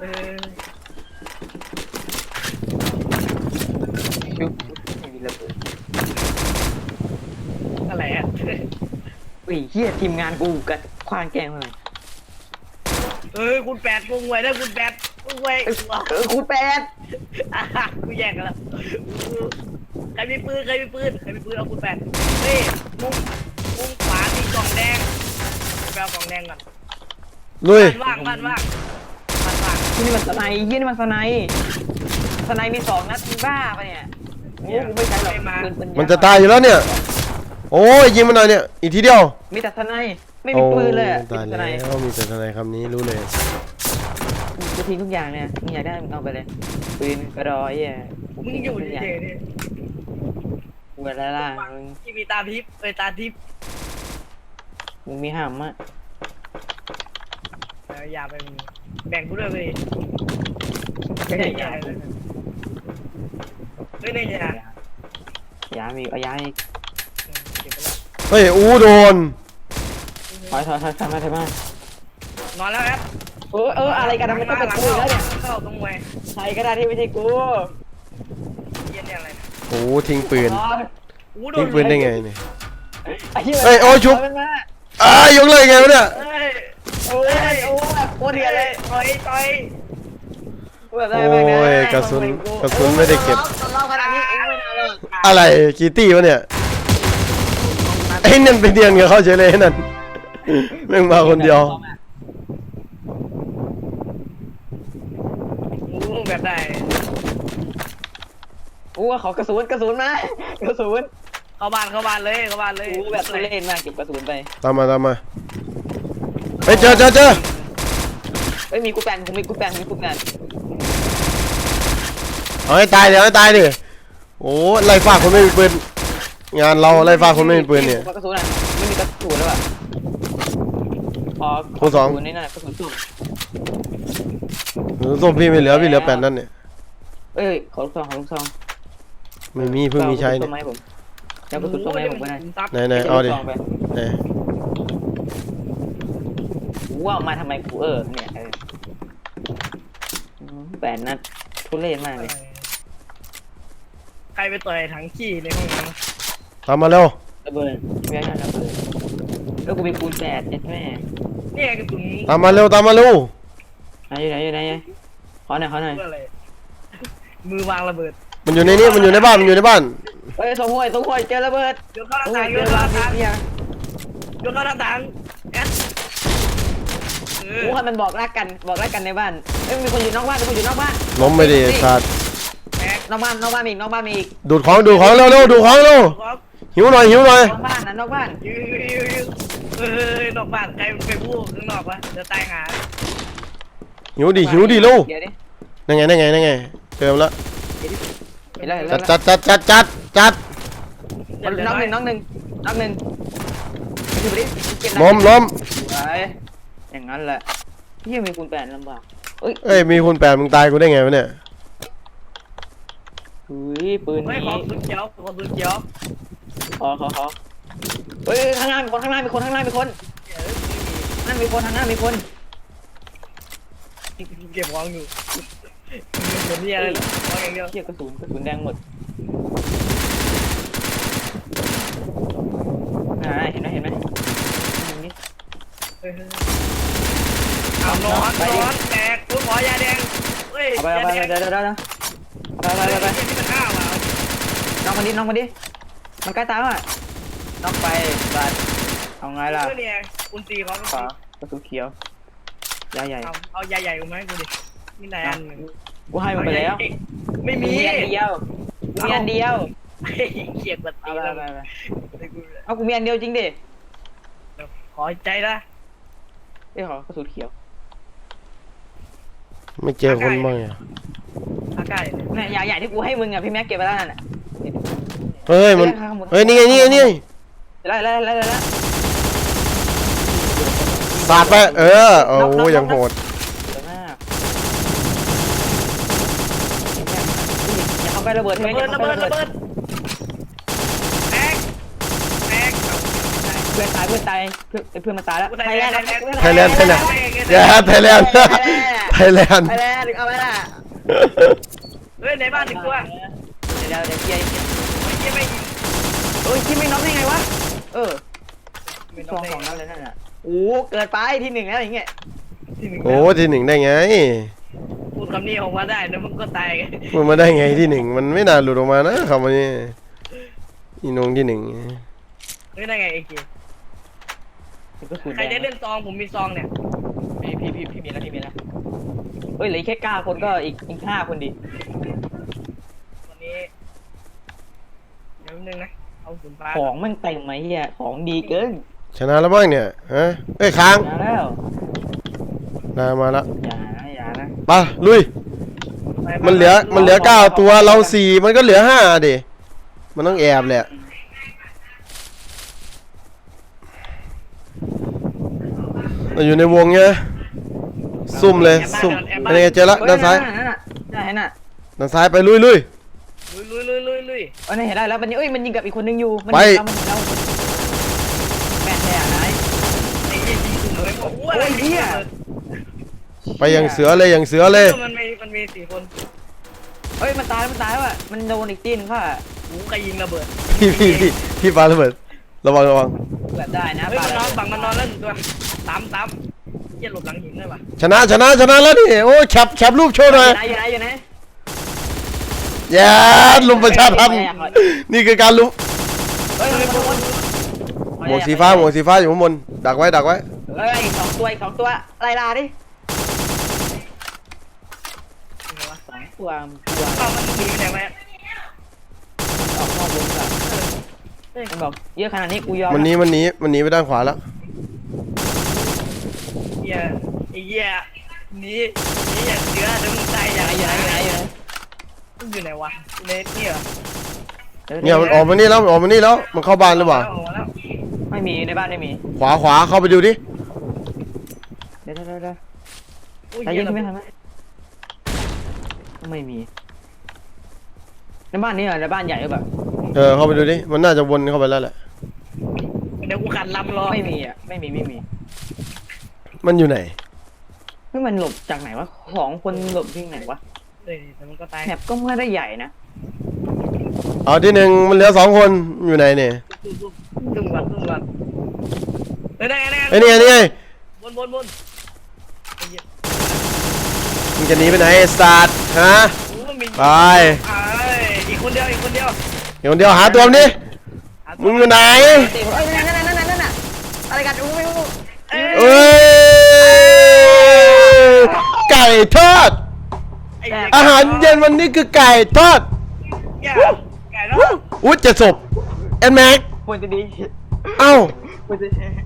เออชุบไม่มีระเบิดอะไรอะอุ้ยเฮียทีมงานกูกัดควางแกล้งเลยเออคุณแปดกูงวยนะคุณแปดกูงวยเออคูณแปดอะกูแย่งกันแล้วใครมีปืนใครมีปืนใครมีปืนเอาคุณแปดเฮ้ยมุมมุมขวามีกล่องแดงไปเอากล่องแดงก่อนลุยบ้านว่างบ้านว่าง บ้านว่างที่นี่มันสไนด์ยี่นี่มันสไนด์สไนด์มีสองนัดมึงบ้าปะเนี่ยโอ้กูไม่ใช่หรอกปืปืมันจะตายอยู่แล้วเนี่ย โอ้ยยิงมันหน่อยเนี่ย อีกทีเดียวมีแต่สไนด์ไม่มีปืนเลยอะโอ้ตายมีแล้แต่สไนด์วมีแต่ทนายคำนี้รู้เลยกูทิ้งทุกอย่างเนี่ยมึงอยากได้มึงเอาไปเลยปืนกระดอยเหี้ยมึงอยู่เฉยๆดิกูอะไรล่ะมึงที่มีตาทิพย์เอ้ยตาทิพย์มึงมีห้ามอะเอออ ย่าไปมึงแบ่งกูด้วยเลยก็ไม่ได้ได้ยาเลยไม่ได้ยายามีเอายาอีกเก็บไปแล้วเฮ้ยอู้โดนถอยถอยถอยทำมาทำมานอนแล้วครับเออเอออะไรกันนะไม่ต้องไปคุยแล้วเนี่ยเข้าตรงมวยใครก็ได้ที่ไม่ใช่กูเย็นเนี่ยอะไรโอ้ทิ้งปืนอ๋ออู้โดทิ้งนปืนได้ไงเนี่ยไอ้หี้เฮ้ยโอ้ชุบ มันมา อ้ายยกเลยไงวะเนี่ยเอ้ยโอ้ยโอ้ยโคตรเดือดเลยต่อยต่อยแบบโอ้ยกระสุนกระสุนไม่ได้เก็บเราขนาดนี้เองไม่เอาเลยอะไรกี่ตี้วะเนี่ยไอ้นั่นไปเดียนกับเขาเฉยเลยไอ้นั่นแม่งมาคนเดียวอู้แบบได้กูว่าขอกระสุนกระสุนมากระสุน เข้าบ้านเข้าบ้านเลยเข้าบ้านเลยกูแบบทุเล่นมากเก็บกระสุนไปตามมาตามมาเฮ้ยเจอเจอเจอเอ้ยมีกูแปนกูมีกูแปนมีกูแปนเอาให้ตายเดี๋ยวให้ตายดิโอ้ไล่ฟาดคนไม่มีปืนงานเราไล่ฟาดคนไม่มีปืนเนี่ย กระสุนอะไม่มีกระสุนแล้วอะพอคูณสอง กระสุนนี่น่ะกระสุนสุ่มหรือส้มพี่ไม่เหลือพี่เหลือแปดนั่นเนี่ยเอ้ยขอลูกซองขอลูกซองไม่มีเพิ่งมีใช้เนี่ยอากระสุนส้มไหมผม จะเอากระสุนส้มไหมผมก็ได้ไหนไหนเอาดิกระสุนส้มไปไหนกูว่ามาทำไมกูเออเนี่ยเอออืมแปดนัดทุเรศมากเลยใครไปต่อยถังขี้ในห้องน้ตามมาเร็วระเบิดแม่งระเบิดแล้วกูมีคูณแปดเอ็ดแม่ำเนี่ยกระสุนตามมาเร็วตามมาเร็วไหนอยู่ไหนอยู่ไหนขอหน่อยขอหน่อยเพื่ออะไรมือวางระเบิด มันอยู่ในนี้มันอยู่ในบ้านมันอยู่ในบ้าน เฮ้ยสมหวยสมหวยเจอระเบิดโยนเข้าหสน้ามหวต่ายงเจโยอนระเข้าหเบิน้าดต่างเนี่ยโยนเข้าหน้าต่างแอดเออกูให้มันบอกรักกันบอกรักกันในบ้านเอ้ยมีคนอยู่นอกบ้านมีคนอยู่นอกบ้านล้มไปดิสัตว์แม็กนอกบ้านนอกบ้านมีอีกนอกบ้านมีอีกดูดของดูดของเร็วเร็วดูดของเร็วครับหิวหน่อยหิวหน่อยนอกบ้านนะนอกบ้านยืนยืนยืนเออนอกบ้านใครไปพูดข้างนอกวะจะตายหาหิวดิหิวดิลูกเดี๋ยวดินั่นไงนั่นไงนั่นไงเติมแล้วเห็นแล้วเห็นจัแล้ดวจัดจัดจัดจัด จัดน้องหนึ่งน้องหนึ่งน้องหนึ่งดูดิเก็บนะล้มล้มไว้อย่างนั้นแหละที่มีคูณแปดลำบากเอ้ยเอ้ยมีคุณแปดมึงตายกูได้ไงวะเนี่ยเฮ้ยปืนไม่นี้ขอปืนเขียวขอปืนเขียวขอขอขอเฮ้ยข้างล่างมีคนข้างล่างมีคนข้างล่างมีคนเดี๋ยวข้างล่างมีคนข้างล่างมีคนเก็บของอยู่เหมือนนี่อะไรหรอของอย่างเดียวเทียกระสุนกระสุนแดงหมดอ่าเห็นไหมเห็นไหมตรงนี้เออเอานอนนอนแตกคุณหมอยาแดงเฮ้ยเอาไปเอาไปยาแดเดี๋ยวงเดี๋ยวเดี๋ยวเอาไปไปไปไปเฮ้ยนี่มันข้าวอะน้องมาดิน้องมาดิมันใกล้ตายว่ะน้องไปบัดเอาไงล่ะเออเนี่ยคุณตีเขาขอกระสุนเขียวยาใหญ่เอาเอาใหญ่ๆกูไหมาให้กูดิมีไหนอันหนึ่งกูให้มันไปแล้วไม่มีอันเดียวกูมีอันเดียวไอ้เขียดบัดเอาตีไปแล้วไปไปไอ้กูเอากูมีอันเดียวจริงดิ ขอใจนะ ไอ้ยขอกระสุนเขียวไม่เจอคนบ้างอะอากาศเนี่ยยาใหญ่ที่กูให้มึงอะพี่แม็กเก็บไปแล้วนั่นน่ะเฮ้ยมันเฮ้ยนี่ไงนี่ไงนี่ไงไล่ไล่ไล่ไล่ไล่สาดไปเออโอ้โหยังโหดเดี๋ยวมากอย่าเข้าไประเบิดระเบิดระเบิดระเบิดแม็กแม็ก เพื่อนตายเพื่อนตายเพื่อนเพื่อนมันตายแล้วไทไทยยแลแลนนด์ด์ไทยแลนด์ไทยแลนด์อย่าไทยแลนด์ไทยแลนด์ไทยแลนด์เอาไว้ล่ะเฮ้ยในบ้านหนึ่งตัวเดี๋ยวเดี๋ยวเดี๋ยวเคลียร์ไม่เยี่ยไม่ยิงเอ้ยคิดไม่น็อกได้ไงวะ เออไม่สต้อองงสองนัดเลยนั่นน่ะโอ้เกิดไปที่หนึ่งแล้วอย่างเงี้ยที่หนึ่งโอ้ทีหนึ่งได้ไงพูดคำนี้ออกมาได้แล้วมึงก็ตายกันมันมาได้ไงที่หนึ่งมันไม่น่าหลุดออกมานะคำนี้อีนงที่หนึ่งเฮ้ยได้ไงเอเก็ คือใครได้เล่นซองผมมีซองเนี่ยพี่พี่พี่พี่มีแล้วพี่มีแล้วเฮ้ยเหลือแค่เก้าคนก็อีกอีกห้าคนดิวันนี้เดี๋ยวนึงนะเอาสุนฟ้าของมันเต็มไหมเฮียของดีเกินชนะแล้วบ้างเนี่ยฮะเอ้ยค้างมาแล้วนามาแล้วอย่านะอย่านะไปลุยมันเหลือมันเหลือเก้าตัวเราสี่มันก็เหลือห้าดิมันต้องแอบแหละ เราอยู่ในวงเนี่ยซุ่มเลยซุ่มอันนี้เจอละด้านซ้ายนั่นน่ะได้เห็นน่ะด้านซ้ายไปลุยลุยลุยลุยลุยลุยลุยเออนี่เห็นได้แล้วมันเอ้ยมันยิงกับอีกคนนึงอยู่มันไปยิงเรามันยิงเราแม่แท้อะนายไอ้เหี้ยยิงกูเลยโอ้โหโอ้ยเหี้ยไปอย่างเสือเลยอย่างเสือเลยมันมีมันมีสี่คนเอ้ยมันตายแล้วมันตายแล้วอะมันโดนอีกตีนค่ะหูใครยิงระเบิดพี่พี่พี่พี่ปาระเบิด ระวังระวังเกิดได้นะเฮ้ยปามันนแล้อวนฝั่งมันนอนแล้วหนึ่งตัวสามสามเหี้ยหลบหลังหินเลยว่ะชนะชนะชนะแล้วนี่โอ้ยแคปแคปรูปโชว์หน่อยอยู่ไหนอยู่ไหนอยู่ไหนแย่ลุมประชาทันนี่คือการลุมเฮ้ยมันโดนหมวกสีฟ้าหมวกสีฟ้าอยู่ข้างบนดักไว้ดักไว้เฮ้ยอีกสองตัวอีกสองตัวไล่ลาดิยังไงวะสองตัวตัวเอามันหนีไปไหนวะออกนอกวงกัน มันบอกเยอะขนาดนี้กูยอมมันหนี้มันหนีมันหนีไปด้านขวาแล้วเหี้ยไอ้เหี้ยหนีหนีอย่างเสือเดี๋ยวมึงตายอย่างอยู่ไหนอยู่ไหนอยู่ไหนมันอยู่ไหนวะในนี่เหรอเนี่ยมันออกมานี่แล้วมันออกมานี่แล้วมันเข้าบ้านหรือเปล่าออกมาแล้วไม่มีในบ้านไม่มีขวาขวาเข้าไปดูดิเดี๋ยวเดี๋ยวเดี๋ยวอุ้ยใจเหี้เย็ยนไม่ทันไหมไม่มีในบ้านนี้เหรอในบ้านใหญ่หรือเปล่า เออเข้าไปดูดิ มันน่าจะวนเข้าไปแล้วแหละ เดี๋ยวกูขันลำรอไม่มีอะ ไม่มีไม่มีมันอยู่ไหนเฮ้ยมันหลบจากไหนวะของคนหลบที่ไหนวะเฮ้ยแต่มันก็ตายแถบก็ไม่ได้ใหญ่นะเอาที่หนึ่งมันเหลือสองคนอยู่ไหนเนี่ยตุ้มตุ้มตุ้มก่อนตุ้มก่อนเฮ้ยได้ไงได้ไงไอ้นี่ไงนี่ไงบนบนบนไอ้เหี้ยมึงจะหนีไปไหนไอ้สัตว์ฮะ โอ้มันมีไปเอ้ยอีกคนเดียวอีกคนเดียวเดี๋ยวเดียวหาตัวมันดิหาตัวมึงอยู่ไหนตีผมเอ้ยนั่นนั่นนั่นนั่นนั่นน่ะอะไรกันอู้ไม่รู้เอ้ยเอ้ยไก่ทอด ไอ้เหี้ยอาหารเย็นวันนี้คือไก่ทอดแก่ไก่เนาะอุ้ยเจะศพแอนแม็กควรจะดีเอ้า ควรจะ